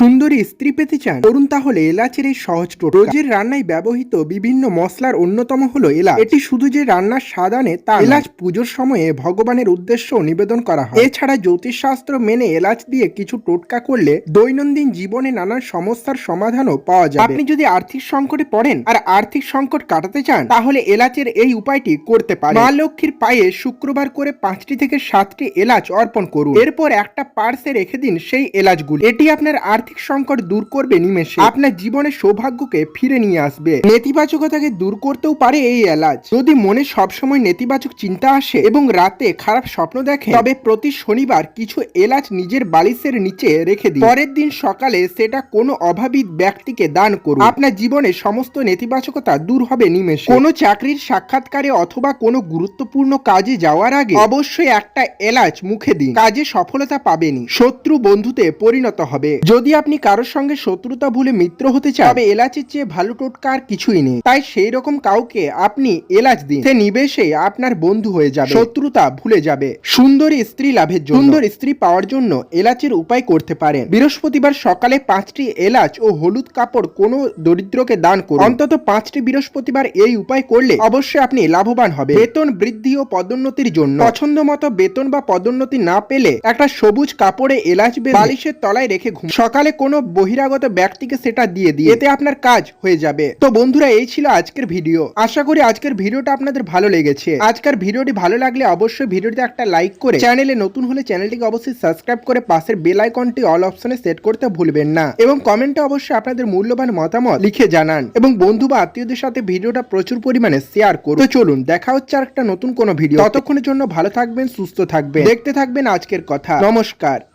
সুন্দরী স্ত্রী পেতে চান করুন তাহলে এলাচের এই সহজ টোটকা। রোজের রান্নায় ব্যবহৃত বিভিন্ন মশলার অন্যতম হলো এলাচ। এটি শুধু যে রান্নার স্বাদ আনে তা এলাচ পুজোর সময়ে ভগবানের উদ্দেশ্য নিবেদন করা হয়। এছাড়া জ্যোতিষশাস্ত্র মেনে এলাচ দিয়ে কিছু টোটকা করলে দৈনন্দিন জীবনে নানান সমস্যার সমাধানও পাওয়া যায় আপনি যদি আর্থিক সংকটে পড়েন আর আর্থিক সংকট কাটাতে চান, তাহলে এলাচের এই উপায়টি করতে পারেন। মা লক্ষ্মীর পায়ে শুক্রবার করে পাঁচটি থেকে সাতটি এলাচ অর্পণ করুন। এরপর একটা পার্সে রেখে দিন সেই এলাচগুলি। এটি আপনার আর্থিক সংকট দূর করবে নিমেষে। আপনার জীবনের সৌভাগ্যকে ফিরে নিয়ে আসবে। নেতিবাচকতাকে দূর করতেও পারে এই এলাচ। যদি মনে সবসময় নেতিবাচক চিন্তা আসে এবং রাতে খারাপ স্বপ্ন দেখে, তবে প্রতি শনিবার কিছু এলাচ নিজের বালিশের নিচে রেখে দিন। পরের দিন সকালে সেটা কোনো অভাবী ব্যক্তিকে দান করুন। আপনার জীবনে সমস্ত নেতিবাচকতা দূর হবে নিমেষে। কোনো চাকরির সাক্ষাৎকারে অথবা কোনো গুরুত্বপূর্ণ কাজে যাওয়ার আগে অবশ্যই একটা এলাচ মুখে দিন। কাজে সফলতা পাবেনি শত্রু বন্ধুতে পরিণত হবে। যদি আপনি কারোর সঙ্গে শত্রুতা ভুলে মিত্র হতে চান, তবে এলাচের চেয়ে ভালো টোটকা আর কিছুই নেই। তাই সেই রকম কাউকে আপনি এলাচ দিন। সে নিবেশে আপনার বন্ধু হয়ে যাবে। শত্রুতা ভুলে যাবে। সুন্দরী স্ত্রী লাভের জন্য। সুন্দর স্ত্রী পাওয়ার জন্য এলাচের উপায় করতে পারেন। বৃহস্পতিবার সকালে পাঁচটি এলাচ ও হলুদ কাপড় কোনো দরিদ্রকে দান করুন। অন্তত পাঁচটি বৃহস্পতিবার এই উপায় করলে অবশ্যই আপনি লাভবান হবে বেতন বৃদ্ধি ও পদোন্নতির জন্য। পছন্দ মতো বেতন বা পদোন্নতি না পেলে একটা সবুজ কাপড়ে এলাচ বালিশের তলায় রেখে ঘুম সকালে কোনো বহিরাগত ব্যক্তিকে সেটা দিয়ে দিয়ে এতে আপনার কাজ হয়ে যাবে। তো বন্ধুরা, এই ছিল আজকের ভিডিও। আশা করি আজকের ভিডিওটা আপনাদের ভালো লেগেছে। আজকের ভিডিওটি ভালো লাগলে অবশ্যই ভিডিওতে একটা লাইক করে চ্যানেলে নতুন হলে চ্যানেলটিকে অবশ্যই সাবস্ক্রাইব করে পাশের বেল আইকনটি অল অপশনে সেট করতে ভুলবেন না। এবং কমেন্টে অবশ্যই আপনাদের মূল্যবান মতামত লিখে জানান। এবং বন্ধু বা আত্মীয়দের সাথে ভিডিওটা প্রচুর পরিমাণে শেয়ার করুন। তো চলুন, দেখা হচ্ছে আর একটা নতুন কোনো ভিডিও। ততক্ষণের জন্য ভালো থাকবেন, সুস্থ থাকবেন। দেখতে থাকবেন আজকের কথা। নমস্কার।